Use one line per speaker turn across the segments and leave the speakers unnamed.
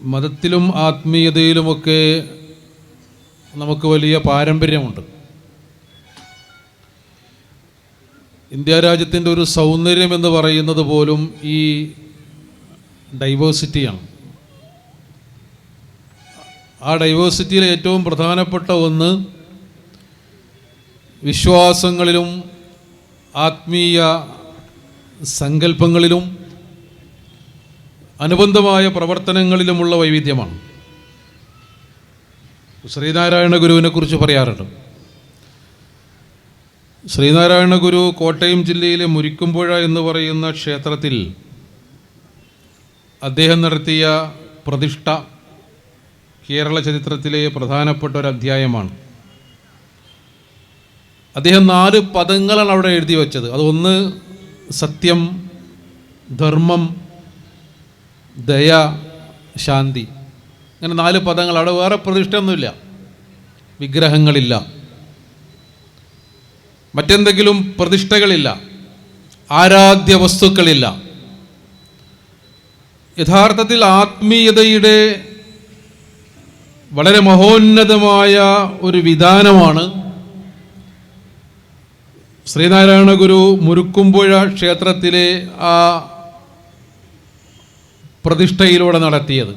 മതത്തിലും ആത്മീയതയിലുമൊക്കെ നമുക്ക് വലിയ പാരമ്പര്യമുണ്ട്. ഇന്ത്യ രാജ്യത്തിന്റെ ഒരു സൗന്ദര്യം എന്ന് പറയുന്നത് പോലും ഈ ഡൈവേഴ്സിറ്റിയാണ്. ആ ഡൈവേഴ്സിറ്റിയിൽ ഏറ്റവും പ്രധാനപ്പെട്ട ഒന്ന് വിശ്വാസങ്ങളിലും ആത്മീയ സങ്കല്പങ്ങളിലും അനുബന്ധമായ പ്രവർത്തനങ്ങളിലുമുള്ള വൈവിധ്യമാണ്. ശ്രീനാരായണ ഗുരുവിനെ കുറിച്ച് പറയാറുണ്ട്. ശ്രീനാരായണ ഗുരു കോട്ടയം ജില്ലയിലെ മുരിക്കുമ്പുഴ എന്ന് പറയുന്ന ക്ഷേത്രത്തിൽ അദ്ദേഹം നടത്തിയ പ്രതിഷ്ഠ കേരള ചരിത്രത്തിലെ പ്രധാനപ്പെട്ട ഒരു അധ്യായമാണ്. അദ്ദേഹം നാല് പദങ്ങളാണ് അവിടെ എഴുതി വച്ചത്. അതൊന്ന് സത്യം ധർമ്മം ദയ ശാന്തി. അങ്ങനെ നാല് പദങ്ങൾ അവിടെ വേറെ പ്രതിഷ്ഠയൊന്നുമില്ല. വിഗ്രഹങ്ങളില്ല. മറ്റെന്തെങ്കിലും പ്രതിഷ്ഠകളില്ല. ആരാധ്യ വസ്തുക്കളില്ല യഥാർത്ഥത്തിൽ ആത്മീയതയുടെ വളരെ മഹോന്നതമായ ഒരു വിധാനമാണ് ശ്രീനാരായണ ഗുരു മുരുക്കുമ്പുഴ ക്ഷേത്രത്തിലെ ആ പ്രതിഷ്ഠയിലൂടെ നടത്തിയത്.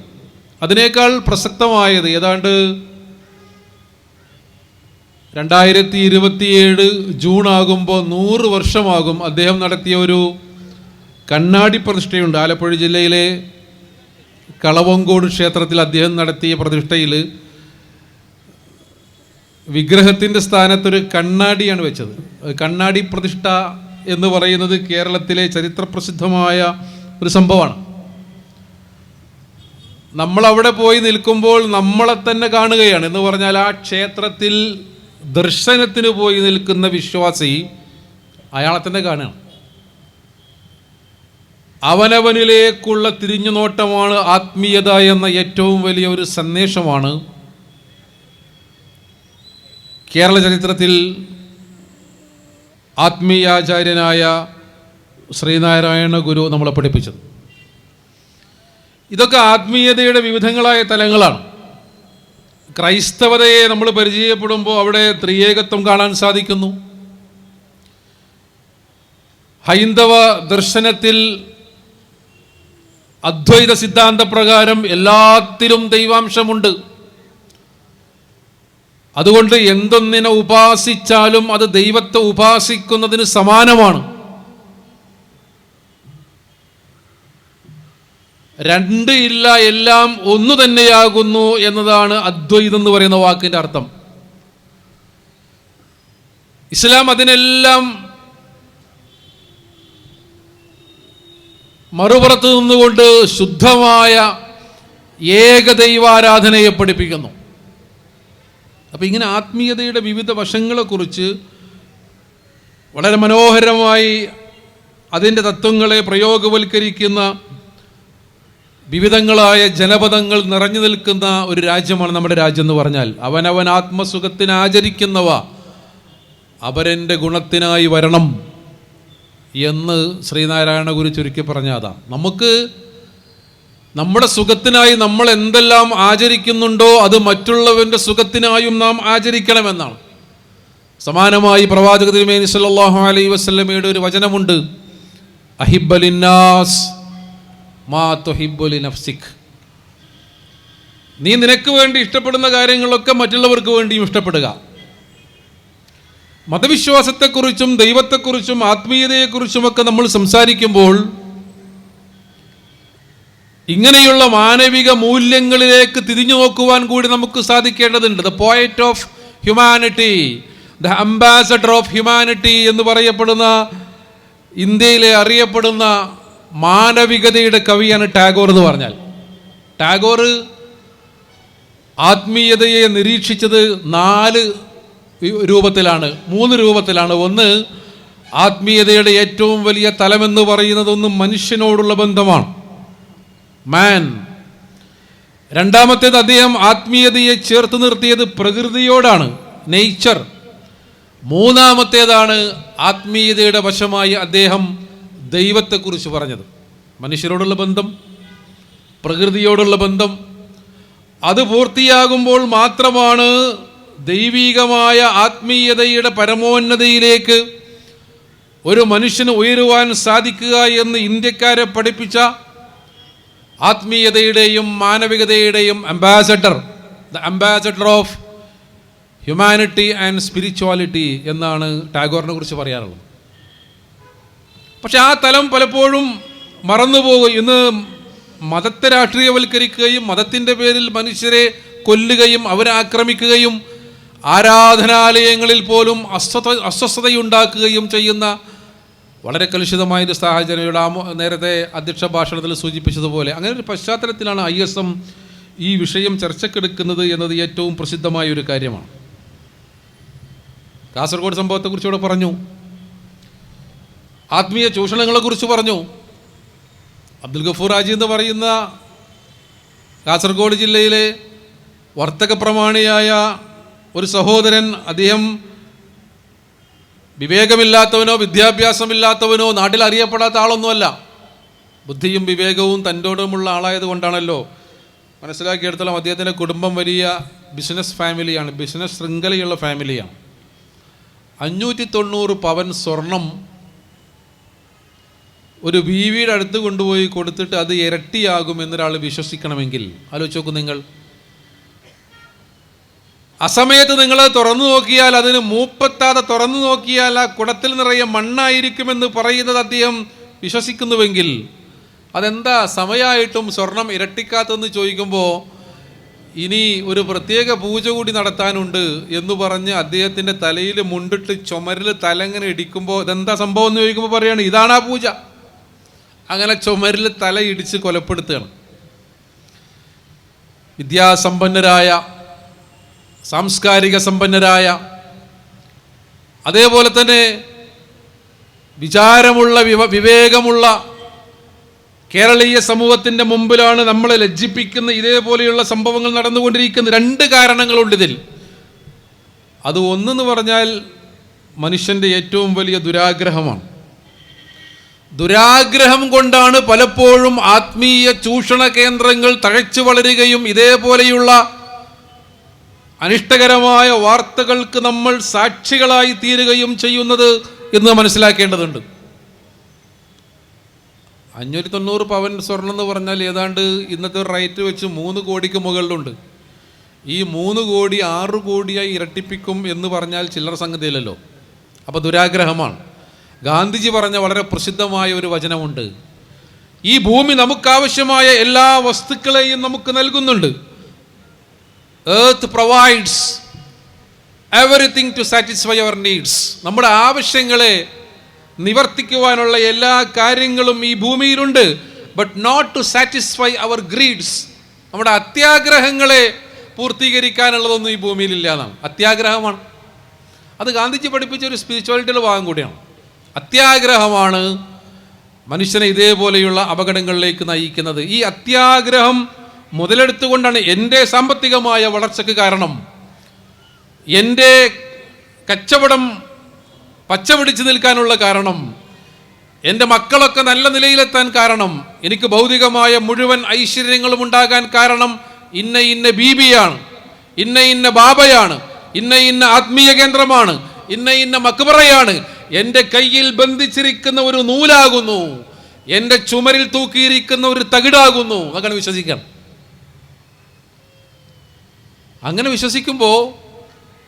അതിനേക്കാൾ പ്രസക്തമായത് ഏതാണ്ട് രണ്ടായിരത്തി ഇരുപത്തിയേഴ് ജൂൺ ആകുമ്പോൾ നൂറ് വർഷമാകും അദ്ദേഹം നടത്തിയ ഒരു കണ്ണാടി പ്രതിഷ്ഠയുണ്ട്. ആലപ്പുഴ ജില്ലയിലെ കളവങ്കോട് ക്ഷേത്രത്തിൽ അദ്ദേഹം നടത്തിയ പ്രതിഷ്ഠയിൽ വിഗ്രഹത്തിന്റെ സ്ഥാനത്തൊരു കണ്ണാടിയാണ് വെച്ചത്. കണ്ണാടി പ്രതിഷ്ഠ എന്ന് പറയുന്നത് കേരളത്തിലെ ചരിത്രപ്രസിദ്ധമായ ഒരു സംഭവമാണ്. നമ്മളവിടെ പോയി നിൽക്കുമ്പോൾ നമ്മളെ തന്നെ കാണുകയാണ്. എന്ന് പറഞ്ഞാൽ ആ ക്ഷേത്രത്തിൽ ദർശനത്തിന് പോയി നിൽക്കുന്ന വിശ്വാസി അയാളെ തന്നെ കാണുകയാണ്. അവനവനിലേക്കുള്ള തിരിഞ്ഞു നോട്ടമാണ് ആത്മീയത എന്ന ഏറ്റവും വലിയ ഒരു സന്ദേശമാണ്. കേരള ചരിത്രത്തിൽ ആത്മീയാചാര്യനായ ശ്രീനാരായണ ഗുരു നമ്മളെ പഠിപ്പിച്ചത്. ഇതൊക്കെ ആത്മീയതയുടെ വിവിധങ്ങളായ തലങ്ങളാണ്. ക്രൈസ്തവതയെ നമ്മൾ പരിചയപ്പെടുമ്പോൾ അവിടെ ത്രിയേകത്വം കാണാൻ സാധിക്കുന്നു. ഹൈന്ദവ ദർശനത്തിൽ അദ്വൈത സിദ്ധാന്തപ്രകാരം എല്ലാത്തിലും ദൈവാംശമുണ്ട്. അതുകൊണ്ട് എന്തൊന്നിനെ ഉപാസിച്ചാലും അത് ദൈവത്തെ ഉപാസിക്കുന്നതിന് സമാനമാണ്. രണ്ട് ഇല്ല എല്ലാം ഒന്നു തന്നെയാകുന്നു എന്നതാണ് അദ്വൈതം എന്ന് പറയുന്ന വാക്കിന്റെ അർത്ഥം. ഇസ്ലാം അതിനെല്ലാം മറുപുറത്ത് നിന്നുകൊണ്ട് ശുദ്ധമായ ഏകദൈവാരാധനയെ പഠിപ്പിക്കുന്നു. അപ്പം ഇങ്ങനെ ആത്മീയതയുടെ വിവിധ വശങ്ങളെക്കുറിച്ച് വളരെ മനോഹരമായി അതിന്റെ തത്വങ്ങളെ പ്രയോഗവൽക്കരിക്കുന്ന വിവിധങ്ങളായ ജനപദങ്ങൾ നിറഞ്ഞു നിൽക്കുന്ന ഒരു രാജ്യമാണ് നമ്മുടെ രാജ്യം എന്ന് പറഞ്ഞാൽ അവനവൻ ആത്മസുഖത്തിന് ആചരിക്കുന്നവ അവരെന്റെ ഗുണത്തിനായി വരണം എന്ന് ശ്രീനാരായണ ഗുരു ചുരുക്കി പറഞ്ഞാതാ. നമുക്ക് നമ്മുടെ സുഖത്തിനായി നമ്മൾ എന്തെല്ലാം ആചരിക്കുന്നുണ്ടോ അത് മറ്റുള്ളവന്റെ സുഖത്തിനായും നാം ആചരിക്കണമെന്നാണ്. സമാനമായി പ്രവാചക തിരുമേനി സല്ലല്ലാഹു അലൈഹി വസല്ലമയുടെ ഒരു വചനമുണ്ട്. അഹിബലിന്നാസ് മാ തൊഹിബുലി നഫ്സിഖ് നീ നിനക്ക് വേണ്ടി ഇഷ്ടപ്പെടുന്ന കാര്യങ്ങളൊക്കെ മറ്റുള്ളവർക്ക് വേണ്ടിയും ഇഷ്ടപ്പെടുക. മതവിശ്വാസത്തെക്കുറിച്ചും ദൈവത്തെക്കുറിച്ചും ആത്മീയതയെക്കുറിച്ചും ഒക്കെ നമ്മൾ സംസാരിക്കുമ്പോൾ ഇങ്ങനെയുള്ള മാനവിക മൂല്യങ്ങളിലേക്ക് തിരിഞ്ഞു നോക്കുവാൻ കൂടി നമുക്ക് സാധിക്കേണ്ടതുണ്ട്. The poet of humanity the ambassador of humanity എന്ന് പറയപ്പെടുന്ന ഇന്ത്യയിലെ അറിയപ്പെടുന്ന മാനവികതയുടെ കവിയാണ് ടാഗോർ എന്ന് പറഞ്ഞാൽ. ടാഗോർ ആത്മീയതയെ നിരീക്ഷിച്ചത് നാല് രൂപത്തിലാണ് മൂന്ന് രൂപത്തിലാണ്. ഒന്ന് ആത്മീയതയുടെ ഏറ്റവും വലിയ തലമെന്ന് പറയുന്നത് ഒന്ന് മനുഷ്യനോടുള്ള ബന്ധമാണ്. മാൻ. രണ്ടാമത്തേത് അദ്ദേഹം ആത്മീയതയെ ചേർത്ത് നിർത്തിയത് പ്രകൃതിയോടാണ് നേച്ചർ മൂന്നാമത്തേതാണ് ആത്മീയതയുടെ വശമായി അദ്ദേഹം ദൈവത്തെക്കുറിച്ച് പറഞ്ഞത്. മനുഷ്യരോടുള്ള ബന്ധം പ്രകൃതിയോടുള്ള ബന്ധം അത് പൂർത്തിയാകുമ്പോൾ മാത്രമാണ് ദൈവീകമായ ആത്മീയതയുടെ പരമോന്നതയിലേക്ക് ഒരു മനുഷ്യന് ഉയരുവാൻ സാധിക്കുക എന്ന് ഇന്ത്യക്കാരെ പഠിപ്പിച്ച ആത്മീയതയുടെയും മാനവികതയുടെയും ambassador the ambassador of humanity and spirituality എന്നാണ് ടാഗോറിനെ കുറിച്ച് പറയാറുള്ളത് പക്ഷെ ആ തലം പലപ്പോഴും മറന്നുപോകും. ഇന്ന് മതത്തെ രാഷ്ട്രീയവൽക്കരിക്കുകയും മതത്തിന്റെ പേരിൽ മനുഷ്യരെ കൊല്ലുകയും അവരെ ആക്രമിക്കുകയും ആരാധനാലയങ്ങളിൽ പോലും അസ്വസ്ഥ അസ്വസ്ഥതയുണ്ടാക്കുകയും ചെയ്യുന്ന വളരെ കലുഷിതമായൊരു സാഹചര്യം ആ നേരത്തെ അധ്യക്ഷ ഭാഷണത്തിൽ സൂചിപ്പിച്ചതുപോലെ. അങ്ങനെ ഒരു പശ്ചാത്തലത്തിലാണ് ഐ എസ് എം ഈ വിഷയം ചർച്ചക്കെടുക്കുന്നത് എന്നത് ഏറ്റവും പ്രസിദ്ധമായ ഒരു കാര്യമാണ്. കാസർഗോഡ് സംഭവത്തെക്കുറിച്ച് ഇവിടെ പറഞ്ഞു. ആത്മീയ ചൂഷണങ്ങളെക്കുറിച്ച് പറഞ്ഞു. അബ്ദുൽ ഗഫൂർ ഹാജി എന്ന് പറയുന്ന കാസർഗോഡ് ജില്ലയിലെ വർത്തക പ്രമാണിയായ ഒരു സഹോദരൻ അദ്ദേഹം വിവേകമില്ലാത്തവനോ വിദ്യാഭ്യാസമില്ലാത്തവനോ നാട്ടിൽ അറിയപ്പെടാത്ത ആളൊന്നുമല്ല. ബുദ്ധിയും വിവേകവും തന്റോടുമുള്ള ആളായത് കൊണ്ടാണല്ലോ. മനസ്സിലാക്കിയെടുത്തോളം അദ്ദേഹത്തിന്റെ കുടുംബം വലിയ ബിസിനസ് ഫാമിലിയാണ് ബിസിനസ് ശൃംഖലയുള്ള ഫാമിലിയാണ് അഞ്ഞൂറ്റി തൊണ്ണൂറ് പവൻ സ്വർണം ഒരു ബീവിയുടെ അടുത്ത് കൊണ്ടുപോയി കൊടുത്തിട്ട് അത് ഇരട്ടിയാകും എന്നൊരാൾ വിശ്വസിക്കണമെങ്കിൽ. ആലോചിച്ച് നോക്കൂ നിങ്ങൾ. അസമയത്ത് നിങ്ങൾ തുറന്നു നോക്കിയാൽ അതിന് മൂപ്പത്താതെ തുറന്നു നോക്കിയാൽ ആ കുടത്തിൽ നിറയെ മണ്ണായിരിക്കുമെന്ന് പറയുന്നത് അദ്ദേഹം വിശ്വസിക്കുന്നുവെങ്കിൽ അതെന്താ സമയമായിട്ടും സ്വർണം ഇരട്ടിക്കാത്തെന്ന് ചോദിക്കുമ്പോൾ ഇനി ഒരു പ്രത്യേക പൂജ കൂടി നടത്താനുണ്ട് എന്ന് പറഞ്ഞ് അദ്ദേഹത്തിന്റെ തലയിൽ മുണ്ടിട്ട് ചുമരിൽ തലങ്ങനെ ഇടിക്കുമ്പോൾ ഇതെന്താ സംഭവം എന്ന് ചോദിക്കുമ്പോൾ പറയാണ് ഇതാണ് ആ പൂജ. അങ്ങനെ ചുമരിൽ തലയിടിച്ച് കൊലപ്പെടുത്തുകയാണ്. വിദ്യാസമ്പന്നരായ സാംസ്കാരിക സമ്പന്നരായ അതേപോലെ തന്നെ വിചാരമുള്ള വിവ വിവേകമുള്ള കേരളീയ സമൂഹത്തിന്റെ മുമ്പിലാണ് നമ്മളെ ലജ്ജിപ്പിക്കുന്ന ഇതേപോലെയുള്ള സംഭവങ്ങൾ നടന്നുകൊണ്ടിരിക്കുന്ന രണ്ട് കാരണങ്ങളുണ്ട് ഇതിൽ. അത് ഒന്നെന്ന് പറഞ്ഞാൽ മനുഷ്യന്റെ ഏറ്റവും വലിയ ദുരാഗ്രഹമാണ്. ദുരാഗ്രഹം കൊണ്ടാണ് പലപ്പോഴും ആത്മീയ ചൂഷണ കേന്ദ്രങ്ങൾ തഴച്ചു വളരുകയും ഇതേപോലെയുള്ള അനിഷ്ടകരമായ വാർത്തകൾക്ക് നമ്മൾ സാക്ഷികളായി തീരുകയും ചെയ്യുന്നത് എന്ന് മനസ്സിലാക്കേണ്ടതുണ്ട്. അഞ്ഞൂറ്റി തൊണ്ണൂറ് പവൻ സ്വർണം എന്ന് പറഞ്ഞാൽ ഏതാണ്ട് ഇന്നത്തെ റേറ്റ് വെച്ച് മൂന്ന് കോടിക്ക് മുകളിലുണ്ട്. ഈ മൂന്ന് കോടി ആറ് കോടിയായി ഇരട്ടിപ്പിക്കും എന്ന് പറഞ്ഞാൽ ചില്ലറ സംഗതിയില്ലല്ലോ. അപ്പോൾ ദുരാഗ്രഹമാണ്. ഗാന്ധിജി പറഞ്ഞ വളരെ പ്രസിദ്ധമായ ഒരു വചനമുണ്ട്. ഈ ഭൂമി നമുക്കാവശ്യമായ എല്ലാ വസ്തുക്കളെയും നമുക്ക് നൽകുന്നുണ്ട്. Earth provides everything to satisfy our needs നമ്മുടെ ആവശ്യങ്ങളെ നിവർത്തിക്കുവാനുള്ള എല്ലാ കാര്യങ്ങളും ഈ ഭൂമിയിലുണ്ട്. But not to satisfy our greeds നമ്മുടെ അത്യാഗ്രഹങ്ങളെ പൂർത്തീകരിക്കാനുള്ളതൊന്നും ഈ ഭൂമിയിലില്ല എന്നാണ്. അത്യാഗ്രഹമാണ്. അത് ഗാന്ധിജി പഠിപ്പിച്ച ഒരു സ്പിരിച്വാലിറ്റിയുടെ ഭാഗം കൂടിയാണ്. അത്യാഗ്രഹമാണ് മനുഷ്യനെ ഇതേപോലെയുള്ള അപകടങ്ങളിലേക്ക് നയിക്കുന്നത്. ഈ അത്യാഗ്രഹം മുതലെടുത്തുകൊണ്ടാണ് എന്റെ സാമ്പത്തികമായ വളർച്ചയ്ക്ക് കാരണം. എന്റെ കച്ചവടം പച്ചപിടിച്ചു നിൽക്കാനുള്ള കാരണം. എന്റെ മക്കളൊക്കെ നല്ല നിലയിലെത്താൻ കാരണം. എനിക്ക് ഭൗതികമായ മുഴുവൻ ഐശ്വര്യങ്ങളും ഉണ്ടാകാൻ കാരണം ഇന്ന ഇന്ന ബീബിയാണ്. ഇന്ന ഇന്ന ബാബയാണ്. ഇന്ന ഇന്ന ആത്മീയ കേന്ദ്രമാണ്. ഇന്ന ഇന്ന മക്ബറയാണ്. എന്റെ കയ്യിൽ ബന്ധിച്ചിരിക്കുന്ന ഒരു നൂലാകുന്നു. എന്റെ ചുമരിൽ തൂക്കിയിരിക്കുന്ന ഒരു തകിടാകുന്നു. അങ്ങനെ വിശ്വസിക്കണം. അങ്ങനെ വിശ്വസിക്കുമ്പോൾ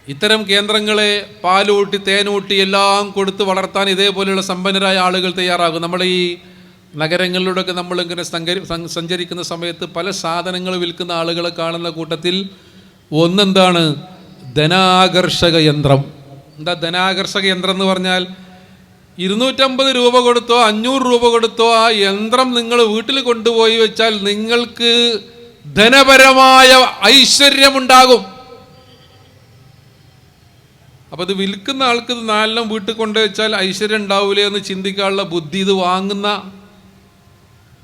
ഇത്തരം കേന്ദ്രങ്ങളെ പാലൂട്ടി തേനൂട്ടി എല്ലാം കൊടുത്ത് വളർത്താൻ ഇതേപോലെയുള്ള സമ്പന്നരായ ആളുകൾ തയ്യാറാകും. നമ്മൾ ഈ നഗരങ്ങളിലൂടെയൊക്കെ നമ്മളിങ്ങനെ സഞ്ചരി സഞ്ചരിക്കുന്ന സമയത്ത് പല സാധനങ്ങൾ വിൽക്കുന്ന ആളുകളെ കാണുന്ന കൂട്ടത്തിൽ ഒന്നെന്താണ്? ധനാകർഷക യന്ത്രം. എന്താ ധനാകർഷക യന്ത്രം എന്ന് പറഞ്ഞാൽ ഇരുന്നൂറ്റമ്പത് രൂപ കൊടുത്തോ അഞ്ഞൂറ് രൂപ കൊടുത്തോ ആ യന്ത്രം നിങ്ങൾ വീട്ടിൽ കൊണ്ടുപോയി വെച്ചാൽ നിങ്ങൾക്ക് ധനപരമായ ഐശ്വര്യമുണ്ടാകും. അപ്പം ഇത് വിൽക്കുന്ന ആൾക്ക് ഇത് നാലെണ്ണം വീട്ടിൽ കൊണ്ടുവച്ചാൽ ഐശ്വര്യം ഉണ്ടാവില്ലേ എന്ന് ചിന്തിക്കാനുള്ള ബുദ്ധി ഇത് വാങ്ങുന്ന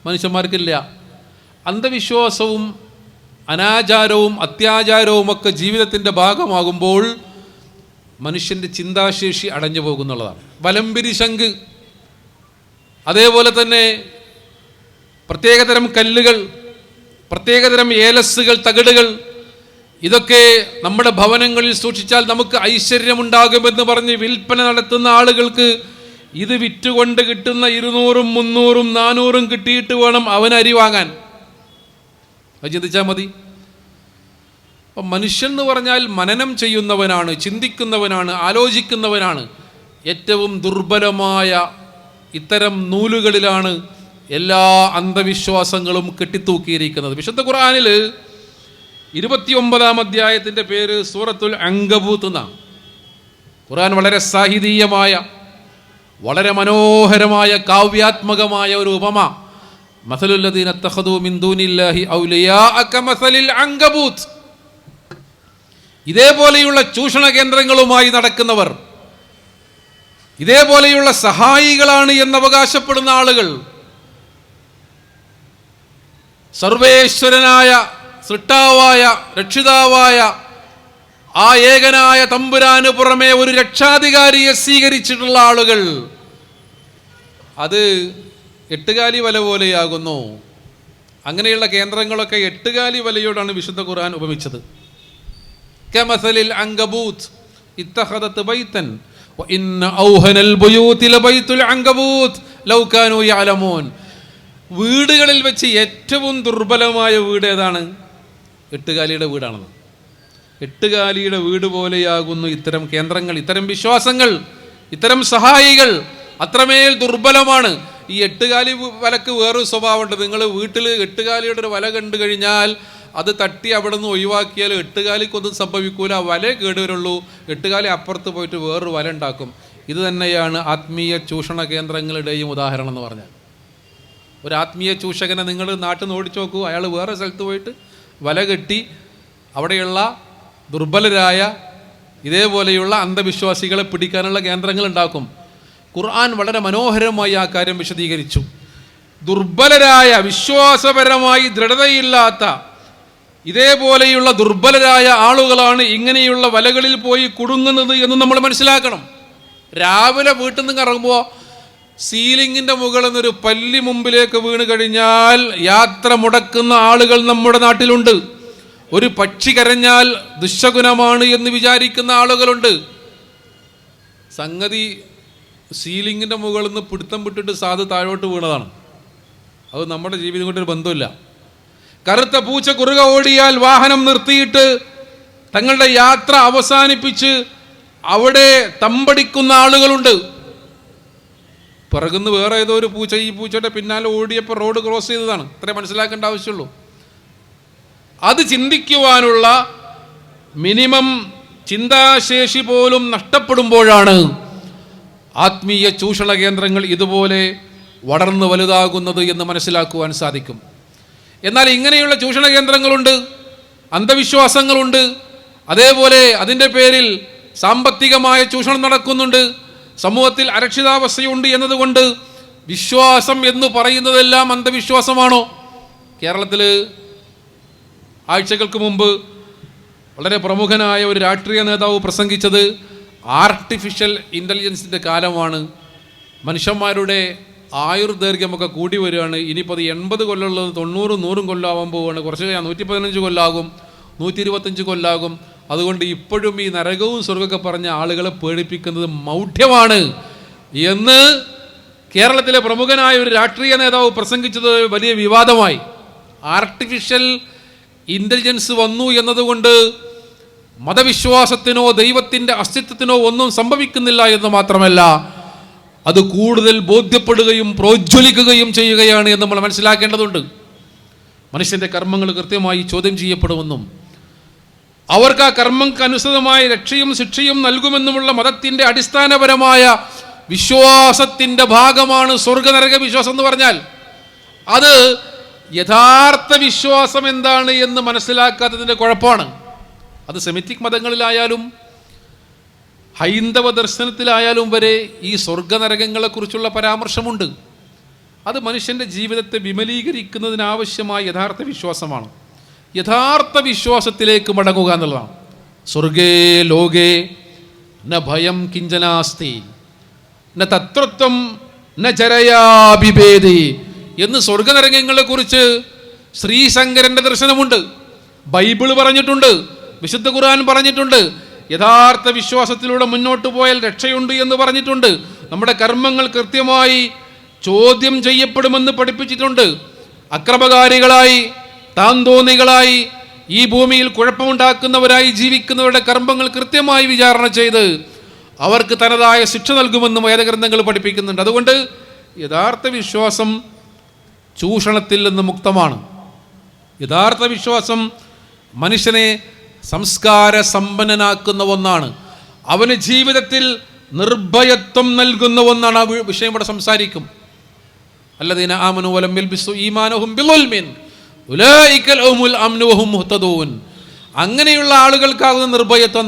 മനുഷ്യന്മാർക്കില്ല. അന്ധവിശ്വാസവും അനാചാരവും അത്യാചാരവും ഒക്കെ ജീവിതത്തിന്റെ ഭാഗമാകുമ്പോൾ മനുഷ്യന്റെ ചിന്താശേഷി അടഞ്ഞു പോകുന്നുള്ളതാണ്. വലംപിരി ശംഖ്. അതേപോലെ തന്നെ പ്രത്യേകതരം കല്ലുകൾ പ്രത്യേകതരം ഏലസ്സുകൾ തകിടുകൾ ഇതൊക്കെ നമ്മുടെ ഭവനങ്ങളിൽ സൂക്ഷിച്ചാൽ നമുക്ക് ഐശ്വര്യമുണ്ടാകുമെന്ന് പറഞ്ഞ് വിൽപ്പന നടത്തുന്ന ആളുകൾക്ക് ഇത് വിറ്റുകൊണ്ട് കിട്ടുന്ന ഇരുന്നൂറും മുന്നൂറും നാനൂറും കിട്ടിയിട്ട് വേണം അവൻ അരി വാങ്ങാൻ ചിന്തിച്ചാൽ മതി. അപ്പം മനുഷ്യൻ എന്ന് പറഞ്ഞാൽ മനനം ചെയ്യുന്നവനാണ് ചിന്തിക്കുന്നവനാണ് ആലോചിക്കുന്നവനാണ്. ഏറ്റവും ദുർബലമായ ഇത്തരം നൂലുകളിലാണ് എല്ലാ അന്ധവിശ്വാസങ്ങളും കെട്ടിത്തൂക്കിയിരിക്കുന്നത്. വിശുദ്ധ ഖുർആനിൽ ഇരുപത്തിയൊമ്പതാം അധ്യായത്തിന്റെ പേര് സൂറത്തുൽ അങ്കബൂത്ത് എന്നാണ്. ഖുർആൻ വളരെ സാഹിതീയമായ വളരെ മനോഹരമായ കാവ്യാത്മകമായ ഒരു ഉപമ. മസലുല്ലദീൻ തഖദു മിൻ ദൂനില്ലാഹി ഔലിയാഅ മസലിൽ അങ്കബൂത്ത്. ഇതേപോലെയുള്ള ചൂഷണ കേന്ദ്രങ്ങളുമായി നടക്കുന്നവർ ഇതേപോലെയുള്ള സഹായികളാണ് എന്ന് അവകാശപ്പെടുന്ന ആളുകൾ സർവേശ്വരനായ സൃഷ്ടാവായ രക്ഷിതാവായ ആ ഏകനായ തമ്പുരാന് പുറമെ ഒരു രക്ഷാധികാരിയെ സ്വീകരിച്ചിട്ടുള്ള ആളുകൾ അത് എട്ടുകാലി വല പോലെയാകുന്നു. അങ്ങനെയുള്ള കേന്ദ്രങ്ങളൊക്കെ എട്ടുകാലി വലയോടാണ് വിശുദ്ധ ഖുർആൻ ഉപമിച്ചത്. കമസലിൽ അങ്കബൂത്ത് ഇത്തഹദത്ത് ബൈത്തൻ ഇന്ന ഔഹനൽ വീടുകളിൽ വെച്ച് ഏറ്റവും ദുർബലമായ വീട് ഏതാണ്? എട്ടുകാലിയുടെ വീടാണെന്ന്. എട്ടുകാലിയുടെ വീട് പോലെയാകുന്നു ഇത്തരം കേന്ദ്രങ്ങൾ ഇത്തരം വിശ്വാസങ്ങൾ ഇത്തരം സഹായികൾ. അത്രമേൽ ദുർബലമാണ്. ഈ എട്ടുകാലി വലക്ക് വേറൊരു സ്വഭാവമുണ്ട്. നിങ്ങൾ വീട്ടിൽ എട്ടുകാലിയുടെ ഒരു വല കണ്ടു കഴിഞ്ഞാൽ അത് തട്ടി അവിടെ നിന്ന് ഒഴിവാക്കിയാൽ എട്ടുകാലിക്കൊന്നും സംഭവിക്കൂല. വല കേടുവരുള്ളൂ. എട്ടുകാലി അപ്പുറത്ത് പോയിട്ട് വേറൊരു വല ഉണ്ടാക്കും. ഇത് തന്നെയാണ് ആത്മീയ ചൂഷണ കേന്ദ്രങ്ങളുടെയും ഉദാഹരണം എന്ന് പറഞ്ഞാൽ. ഒരു ആത്മീയ ചൂഷകനെ നിങ്ങൾ നാട്ടിൽ നിന്ന് ഓടിച്ചു നോക്കൂ. അയാൾ വേറെ സ്ഥലത്ത് പോയിട്ട് വല കെട്ടി അവിടെയുള്ള ദുർബലരായ ഇതേപോലെയുള്ള അന്ധവിശ്വാസികളെ പിടിക്കാനുള്ള കേന്ദ്രങ്ങൾ ഉണ്ടാക്കും. ഖുർആൻ വളരെ മനോഹരമായി ആ കാര്യം വിശദീകരിച്ചു. ദുർബലരായ വിശ്വാസപരമായി ദൃഢതയില്ലാത്ത ഇതേപോലെയുള്ള ദുർബലരായ ആളുകളാണ് ഇങ്ങനെയുള്ള വലകളിൽ പോയി കുടുങ്ങുന്നത് എന്ന് നമ്മൾ മനസ്സിലാക്കണം. രാവിലെ വീട്ടിൽ നിന്ന് ഇറങ്ങുമ്പോൾ സീലിങ്ങിന്റെ മുകളിൽ നിന്നൊരു പല്ലി മുമ്പിലേക്ക് വീണ് കഴിഞ്ഞാൽ യാത്ര മുടക്കുന്ന ആളുകൾ നമ്മുടെ നാട്ടിലുണ്ട്. ഒരു പക്ഷി കരഞ്ഞാൽ ദുശകുനമാണ് എന്ന് വിചാരിക്കുന്ന ആളുകളുണ്ട്. സംഗതി സീലിങ്ങിന്റെ മുകളിൽ നിന്ന് പിടുത്തം വിട്ടിട്ട് സാധു താഴോട്ട് വീണതാണ്. അത് നമ്മുടെ ജീവിതം കൊണ്ടൊരു ബന്ധമില്ല. കറുത്ത പൂച്ച കുറുക ഓടിയാൽ വാഹനം നിർത്തിയിട്ട് തങ്ങളുടെ യാത്ര അവസാനിപ്പിച്ച് അവിടെ തമ്പടിക്കുന്ന ആളുകളുണ്ട്. പിറകുന്ന് വേറെ ഏതോ ഒരു പൂച്ച ഈ പൂച്ചയുടെ പിന്നാലെ ഓടിയപ്പോൾ റോഡ് ക്രോസ് ചെയ്തതാണ്. ഇത്രേ മനസ്സിലാക്കേണ്ട ആവശ്യമുള്ളൂ. അത് ചിന്തിക്കുവാനുള്ള മിനിമം ചിന്താശേഷി പോലും നഷ്ടപ്പെടുമ്പോഴാണ് ആത്മീയ ചൂഷണ കേന്ദ്രങ്ങൾ ഇതുപോലെ വളർന്നു വലുതാകുന്നത് എന്ന് മനസ്സിലാക്കുവാൻ സാധിക്കും. എന്നാൽ ഇങ്ങനെയുള്ള ചൂഷണ കേന്ദ്രങ്ങളുണ്ട് അന്ധവിശ്വാസങ്ങളുണ്ട് അതേപോലെ അതിന്റെ പേരിൽ സാമ്പത്തികമായ ചൂഷണം നടക്കുന്നുണ്ട് സമൂഹത്തിൽ അരക്ഷിതാവസ്ഥയുണ്ട് എന്നതുകൊണ്ട് വിശ്വാസം എന്ന് പറയുന്നതെല്ലാം അന്ധവിശ്വാസമാണോ? കേരളത്തിൽ ആഴ്ചകൾക്ക് മുമ്പ് വളരെ പ്രമുഖനായ ഒരു രാഷ്ട്രീയ നേതാവ് പ്രസംഗിച്ചത് ആർട്ടിഫിഷ്യൽ ഇന്റലിജൻസിന്റെ കാലമാണ്. മനുഷ്യന്മാരുടെ ആയുർദൈർഘ്യമൊക്കെ കൂടി വരികയാണ്. ഇനിയിപ്പോൾ അത് എൺപത് കൊല്ലമുള്ളത് തൊണ്ണൂറും നൂറും കൊല്ലമാവാൻ പോവുകയാണ്. കുറച്ച് കഴിഞ്ഞാൽ നൂറ്റി പതിനഞ്ച് കൊല്ലാകും നൂറ്റി ഇരുപത്തഞ്ച് കൊല്ലാകും. അതുകൊണ്ട് ഇപ്പോഴും ഈ നരകവും സ്വർഗമൊക്കെ പറഞ്ഞ ആളുകളെ പേടിപ്പിക്കുന്നത് മൗഢ്യമാണ്. എന്ന് കേരളത്തിലെ പ്രമുഖനായ ഒരു രാഷ്ട്രീയ നേതാവ് പ്രസംഗിച്ചത് വലിയ വിവാദമായി. ആർട്ടിഫിഷ്യൽ ഇന്റലിജൻസ് വന്നു എന്നതുകൊണ്ട് മതവിശ്വാസത്തിനോ ദൈവത്തിന്റെ അസ്തിത്വത്തിനോ ഒന്നും സംഭവിക്കുന്നില്ല എന്ന് മാത്രമല്ല അത് കൂടുതൽ ബോധ്യപ്പെടുകയും പ്രോജ്വലിക്കുകയും ചെയ്യുകയാണ് എന്ന് നമ്മൾ മനസ്സിലാക്കേണ്ടതുണ്ട്. മനുഷ്യന്റെ കർമ്മങ്ങൾ കൃത്യമായി ചോദ്യം ചെയ്യപ്പെടുമെന്നും അവർക്ക് ആ കർമ്മങ്ങൾക്ക് അനുസൃതമായ രക്ഷയും ശിക്ഷയും നൽകുമെന്നുമുള്ള മതത്തിന്റെ അടിസ്ഥാനപരമായ വിശ്വാസത്തിന്റെ ഭാഗമാണ് സ്വർഗനരക വിശ്വാസം എന്ന് പറഞ്ഞാൽ. അത് യഥാർത്ഥ വിശ്വാസം എന്താണ് എന്ന് മനസ്സിലാക്കാത്തതിന്റെ കുഴപ്പമാണ്. അത് സെമിറ്റിക് മതങ്ങളിലായാലും ഹൈന്ദവ ദർശനത്തിലായാലും വരെ ഈ സ്വർഗനരകങ്ങളെക്കുറിച്ചുള്ള പരാമർശമുണ്ട്. അത് മനുഷ്യന്റെ ജീവിതത്തെ വിമലീകരിക്കുന്നതിനാവശ്യമായ യഥാർത്ഥ വിശ്വാസമാണ്. യഥാർത്ഥ വിശ്വാസത്തിലേക്ക് മടങ്ങുക എന്നുള്ളതാണ്. സ്വർഗേ ലോകേ ന ഭയം കിഞ്ചനാസ്തി ന തത്വത്വം ന ചരയാഭിഭേദി എന്ന് സ്വർഗനരകങ്ങളെ കുറിച്ച് ശ്രീശങ്കരന്റെ ദർശനമുണ്ട്. ബൈബിൾ പറഞ്ഞിട്ടുണ്ട് വിശുദ്ധ ഖുർആൻ പറഞ്ഞിട്ടുണ്ട്. യഥാർത്ഥ വിശ്വാസത്തിലൂടെ മുന്നോട്ട് പോയാൽ രക്ഷയുണ്ട് എന്ന് പറഞ്ഞിട്ടുണ്ട്. നമ്മുടെ കർമ്മങ്ങൾ കൃത്യമായി ചോദ്യം ചെയ്യപ്പെടുമെന്ന് പഠിപ്പിച്ചിട്ടുണ്ട്. അക്രമകാരികളായി താന്തോന്നികളായി ഈ ഭൂമിയിൽ കുഴപ്പമുണ്ടാക്കുന്നവരായി ജീവിക്കുന്നവരുടെ കർമ്മങ്ങൾ കൃത്യമായി വിചാരണ ചെയ്ത് അവർക്ക് തനതായ ശിക്ഷ നൽകുമെന്നും വേദഗ്രന്ഥങ്ങൾ പഠിപ്പിക്കുന്നുണ്ട്. അതുകൊണ്ട് യഥാർത്ഥ വിശ്വാസം ചൂഷണത്തിൽ നിന്ന് മുക്തമാണ്. യഥാർത്ഥ വിശ്വാസം മനുഷ്യനെ സംസ്കാര സമ്പന്നനാക്കുന്ന ഒന്നാണ്. അവന് ജീവിതത്തിൽ നിർഭയത്വം നൽകുന്ന ഒന്നാണ് ആ വിഷയം ഇവിടെ സംസാരിക്കും. അല്ലദീന ആമനു വലം മുഹ്തദൂൻ. അങ്ങനെയുള്ള ആളുകൾക്കാകുന്ന നിർഭയത്വം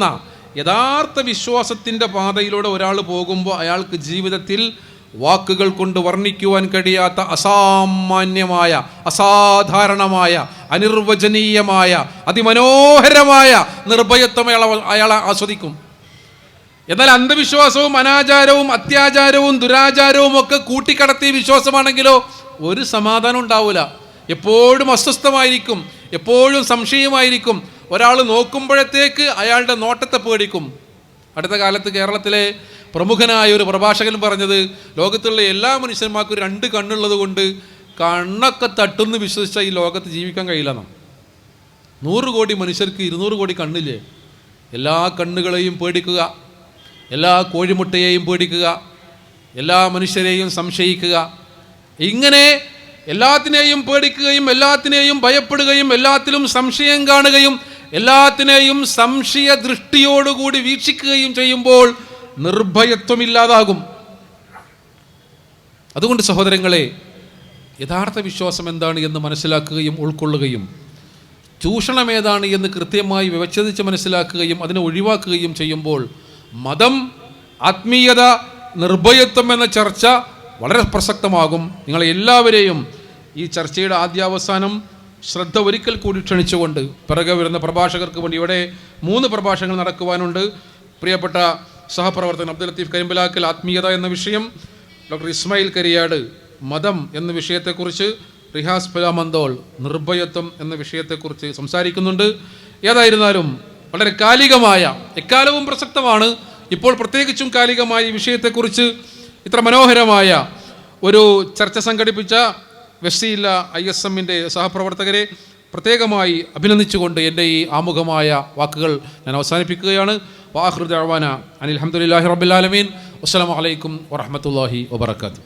യഥാർത്ഥ വിശ്വാസത്തിന്റെ പാതയിലൂടെ ഒരാൾ പോകുമ്പോൾ അയാൾക്ക് ജീവിതത്തിൽ വാക്കുകൾ കൊണ്ട് വർണിക്കുവാൻ കഴിയാത്ത അസാമാന്യമായ അസാധാരണമായ അനിർവചനീയമായ അതിമനോഹരമായ നിർഭയത്വം അയാൾ അയാൾ ആസ്വദിക്കും. എന്നാൽ അന്ധവിശ്വാസവും അനാചാരവും അത്യാചാരവും ദുരാചാരവും ഒക്കെ കൂട്ടിക്കടത്തിയ വിശ്വാസമാണെങ്കിലോ ഒരു സമാധാനം ഉണ്ടാവില്ല എപ്പോഴും അസ്വസ്ഥമായിരിക്കും എപ്പോഴും സംശയമായിരിക്കും. ഒരാൾ നോക്കുമ്പോഴത്തേക്ക് അയാളുടെ നോട്ടത്തെ പേടിക്കും. അടുത്ത കാലത്ത് കേരളത്തിലെ പ്രമുഖനായ ഒരു പ്രഭാഷകൻ പറഞ്ഞത് ലോകത്തുള്ള എല്ലാ മനുഷ്യന്മാർക്കും രണ്ട് കണ്ണുള്ളത് കൊണ്ട് കണ്ണൊക്കെ തട്ടുന്ന് വിശ്വസിച്ച ഈ ലോകത്ത് ജീവിക്കാൻ കഴിയില്ലെന്നാണ് നൂറ് കോടി മനുഷ്യർക്ക് ഇരുന്നൂറ് കോടി കണ്ണില്ലേ? എല്ലാ കണ്ണുകളെയും പേടിക്കുക എല്ലാ കോഴിമുട്ടയെയും പേടിക്കുക എല്ലാ മനുഷ്യരെയും സംശയിക്കുക. ഇങ്ങനെ എല്ലാത്തിനെയും പേടിക്കുകയും എല്ലാത്തിനെയും ഭയപ്പെടുകയും എല്ലാത്തിലും സംശയം കാണുകയും എല്ലാത്തിനെയും സംശയ ദൃഷ്ടിയോടുകൂടി വീക്ഷിക്കുകയും ചെയ്യുമ്പോൾ നിർഭയത്വമില്ലാതാകും. അതുകൊണ്ട് സഹോദരങ്ങളെ യഥാർത്ഥ വിശ്വാസം എന്താണ് എന്ന് മനസ്സിലാക്കുകയും ഉൾക്കൊള്ളുകയും ചൂഷണം ഏതാണ് എന്ന് കൃത്യമായി വിവച്ഛേദിച്ച് മനസ്സിലാക്കുകയും അതിനെ ഒഴിവാക്കുകയും ചെയ്യുമ്പോൾ മതം ആത്മീയത നിർഭയത്വം എന്ന ചർച്ച വളരെ പ്രസക്തമാകും. നിങ്ങളെ എല്ലാവരെയും ഈ ചർച്ചയുടെ ആദ്യാവസാനം ശ്രദ്ധ ഒരിക്കൽ കൂടി ക്ഷണിച്ചുകൊണ്ട് പിറകെ വരുന്ന പ്രഭാഷകർക്ക് വേണ്ടി ഇവിടെ മൂന്ന് പ്രഭാഷണങ്ങൾ നടക്കുവാനുണ്ട്. പ്രിയപ്പെട്ട സഹപ്രവർത്തകൻ അബ്ദുൽ ലത്തീഫ് കരിമ്പലാക്കൽ ആത്മീയത എന്ന വിഷയം ഡോക്ടർ ഇസ്മായിൽ കരിയാട് മതം എന്ന വിഷയത്തെക്കുറിച്ച് റിഹാസ് ഫിലാമന്തോൾ നിർഭയത്വം എന്ന വിഷയത്തെക്കുറിച്ച് സംസാരിക്കുന്നുണ്ട്. ഏതായിരുന്നാലും വളരെ കാലികമായ എക്കാലവും പ്രസക്തമാണ് ഇപ്പോൾ പ്രത്യേകിച്ചും കാലികമായ ഈ വിഷയത്തെക്കുറിച്ച് ഇത്ര മനോഹരമായ ഒരു ചർച്ച സംഘടിപ്പിച്ച വെസ്റ്റീല ഐ എസ് എമ്മിന്റെ സഹപ്രവർത്തകരെ പ്രത്യേകമായി അഭിനന്ദിച്ചുകൊണ്ട് എന്റെ ഈ ആമുഖമായ വാക്കുകൾ ഞാൻ അവസാനിപ്പിക്കുകയാണ്. വാഹൃദ് അവാന അനിൽ അഹമ്മദില്ലാഹി റബ്ബുലാലമീൻ അസ്സലാമു അലൈക്കും വറഹമത്തല്ലാഹി വബർക്കാത്തു